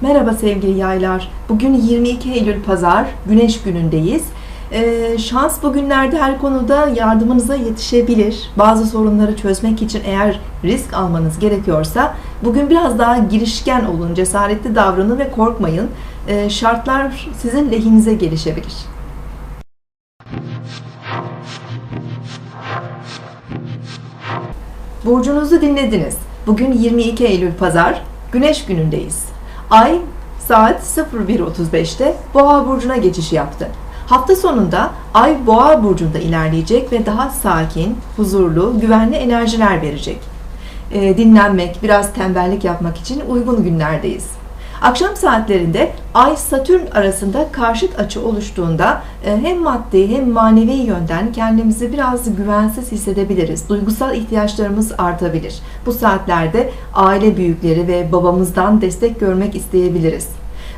Merhaba sevgili yaylar. Bugün 22 Eylül Pazar, Güneş günündeyiz. Ee, şans bugünlerde her konuda yardımınıza yetişebilir. Bazı sorunları çözmek için eğer risk almanız gerekiyorsa bugün biraz daha girişken olun, cesaretli davranın ve korkmayın. Ee, şartlar sizin lehinize gelişebilir. Burcunuzu dinlediniz. Bugün 22 Eylül Pazar, Güneş günündeyiz. Ay saat 01.35'te Boğa burcuna geçiş yaptı. Hafta sonunda Ay Boğa burcunda ilerleyecek ve daha sakin, huzurlu, güvenli enerjiler verecek. Ee, dinlenmek, biraz tembellik yapmak için uygun günlerdeyiz. Akşam saatlerinde Ay Satürn arasında karşıt açı oluştuğunda e, hem maddi hem manevi yönden kendimizi biraz güvensiz hissedebiliriz. Duygusal ihtiyaçlarımız artabilir. Bu saatlerde aile büyükleri ve babamızdan destek görmek isteyebiliriz.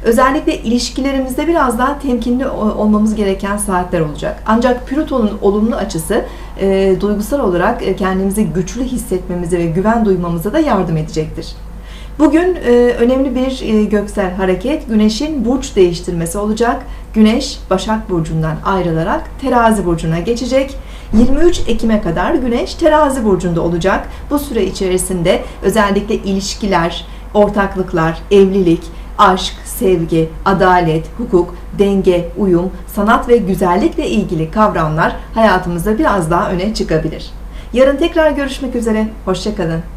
Özellikle ilişkilerimizde biraz daha temkinli olmamız gereken saatler olacak. Ancak Plüton'un olumlu açısı e, duygusal olarak kendimizi güçlü hissetmemize ve güven duymamıza da yardım edecektir. Bugün e, önemli bir e, göksel hareket Güneş'in burç değiştirmesi olacak. Güneş Başak Burcu'ndan ayrılarak Terazi Burcu'na geçecek. 23 Ekim'e kadar Güneş Terazi Burcu'nda olacak. Bu süre içerisinde özellikle ilişkiler, ortaklıklar, evlilik, aşk, sevgi, adalet, hukuk, denge, uyum, sanat ve güzellikle ilgili kavramlar hayatımızda biraz daha öne çıkabilir. Yarın tekrar görüşmek üzere. Hoşçakalın.